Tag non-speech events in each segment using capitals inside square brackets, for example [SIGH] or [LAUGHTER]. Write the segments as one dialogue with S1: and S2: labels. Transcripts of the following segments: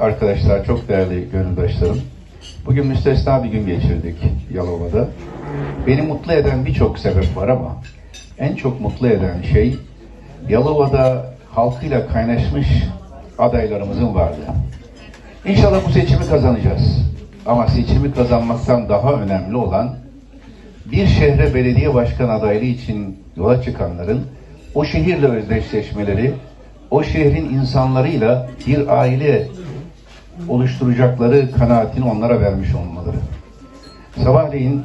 S1: arkadaşlar, çok değerli gönüldaşlarım. Bugün müstesna bir gün geçirdik Yalova'da. Beni mutlu eden birçok sebep var ama en çok mutlu eden şey Yalova'da halkıyla kaynaşmış adaylarımızın varlığı. İnşallah bu seçimi kazanacağız. Ama seçimi kazanmaktan daha önemli olan bir şehre belediye başkan adaylığı için yola çıkanların o şehirle özdeşleşmeleri, o şehrin insanlarıyla bir aile oluşturacakları kanaatini onlara vermiş olmaları. Sabahleyin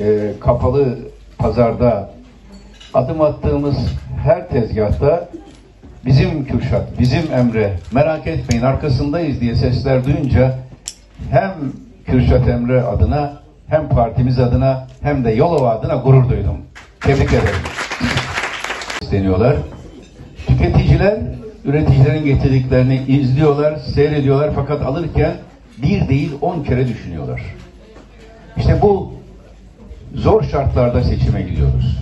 S1: e, kapalı pazarda adım attığımız her tezgahta bizim Kürşat, bizim Emre, merak etmeyin arkasındayız diye sesler duyunca hem Kürşat Emre adına hem partimiz adına hem de Yolova adına gurur duydum. Tebrik ederim. İsteniyorlar. Tüketiciler üreticilerin getirdiklerini izliyorlar, seyrediyorlar fakat alırken bir değil on kere düşünüyorlar. İşte bu zor şartlarda seçime gidiyoruz.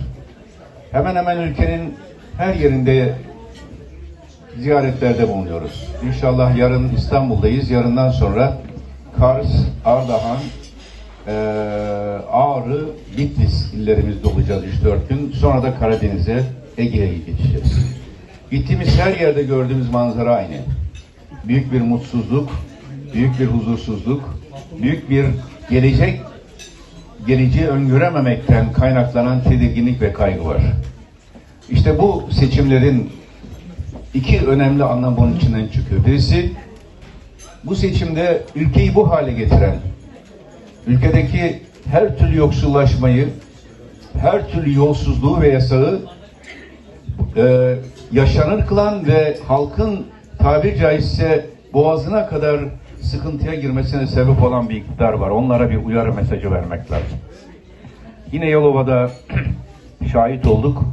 S1: Hemen hemen ülkenin her yerinde ziyaretlerde bulunuyoruz. İnşallah yarın İstanbul'dayız. Yarından sonra Kars, Ardahan, Ağrı, Bitlis illerimizde olacağız 3-4 gün. Sonra da Karadeniz'e, Ege'ye geçeceğiz. Gittiğimiz her yerde gördüğümüz manzara aynı. Büyük bir mutsuzluk, büyük bir huzursuzluk, büyük bir gelecek geleceği öngörememekten kaynaklanan tedirginlik ve kaygı var. İşte bu seçimlerin iki önemli anlam bunun içinden çıkıyor. Birisi bu seçimde ülkeyi bu hale getiren, ülkedeki her türlü yoksullaşmayı, her türlü yolsuzluğu ve yasağı e, yaşanır kılan ve halkın tabir caizse boğazına kadar sıkıntıya girmesine sebep olan bir iktidar var. Onlara bir uyarı mesajı vermek lazım. Yine Yalova'da [CLEARS THROAT] şahit olduk.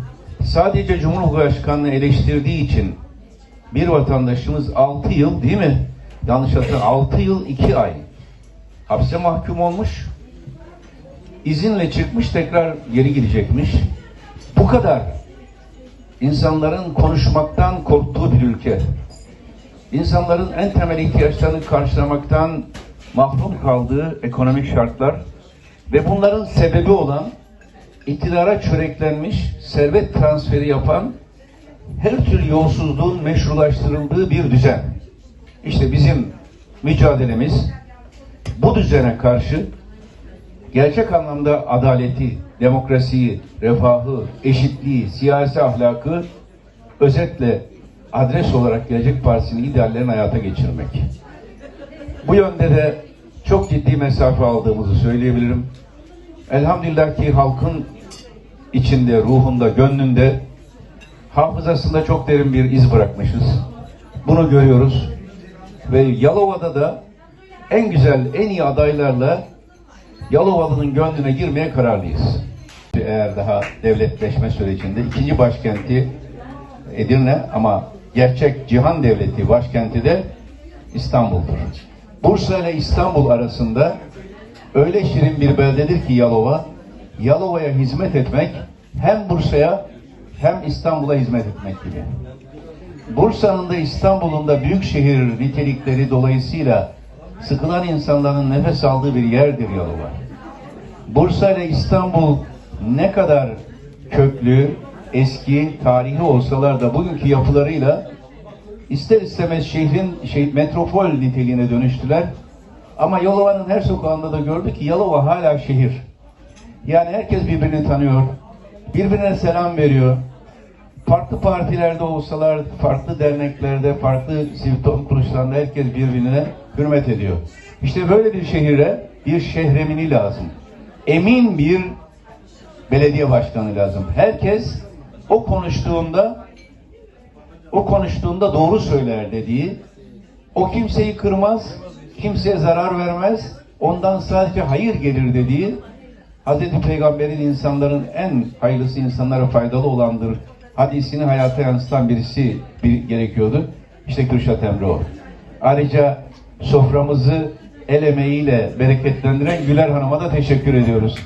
S1: Sadece Cumhurbaşkanlığı eleştirdiği için bir vatandaşımız 6 yıl değil mi? Yanlış hatırlamıyorum. 6 yıl 2 ay hapse mahkum olmuş. İzinle çıkmış tekrar geri gidecekmiş. Bu kadar insanların konuşmaktan korktuğu bir ülke. İnsanların en temel ihtiyaçlarını karşılamaktan mahrum kaldığı ekonomik şartlar ve bunların sebebi olan iktidara çöreklenmiş, servet transferi yapan her türlü yolsuzluğun meşrulaştırıldığı bir düzen. İşte bizim mücadelemiz bu düzene karşı gerçek anlamda adaleti, demokrasiyi, refahı, eşitliği, siyasi ahlakı özetle adres olarak Gelecek Partisi'nin ideallerini hayata geçirmek. Bu yönde de çok ciddi mesafe aldığımızı söyleyebilirim. Elhamdülillah ki halkın içinde, ruhunda, gönlünde, hafızasında çok derin bir iz bırakmışız. Bunu görüyoruz. Ve Yalova'da da en güzel, en iyi adaylarla Yalovalı'nın gönlüne girmeye kararlıyız. Eğer daha devletleşme sürecinde ikinci başkenti Edirne ama gerçek cihan devleti başkenti de İstanbul'dur. Bursa ile İstanbul arasında öyle şirin bir beldedir ki Yalova, Yalova'ya hizmet etmek hem Bursa'ya hem İstanbul'a hizmet etmek gibi. Bursa'nın da İstanbul'un da büyük şehir nitelikleri dolayısıyla sıkılan insanların nefes aldığı bir yerdir Yalova. Bursa ile İstanbul ne kadar köklü, eski, tarihi olsalar da bugünkü yapılarıyla ister istemez şehrin şey, metropol niteliğine dönüştüler. Ama Yalova'nın her sokağında da gördük ki Yalova hala şehir. Yani herkes birbirini tanıyor, birbirine selam veriyor. Farklı partilerde olsalar, farklı derneklerde, farklı sivil toplum kuruluşlarında herkes birbirine hürmet ediyor. İşte böyle bir şehire bir şehremini lazım. Emin bir belediye başkanı lazım. Herkes o konuştuğunda o konuştuğunda doğru söyler dediği, o kimseyi kırmaz, kimseye zarar vermez, ondan sadece hayır gelir dediği, Hz. Peygamber'in insanların en hayırlısı insanlara faydalı olandır hadisini hayata yansıtan birisi bir, gerekiyordu. İşte Kürşat Emre o. Ayrıca soframızı el emeğiyle bereketlendiren Güler Hanım'a da teşekkür ediyoruz.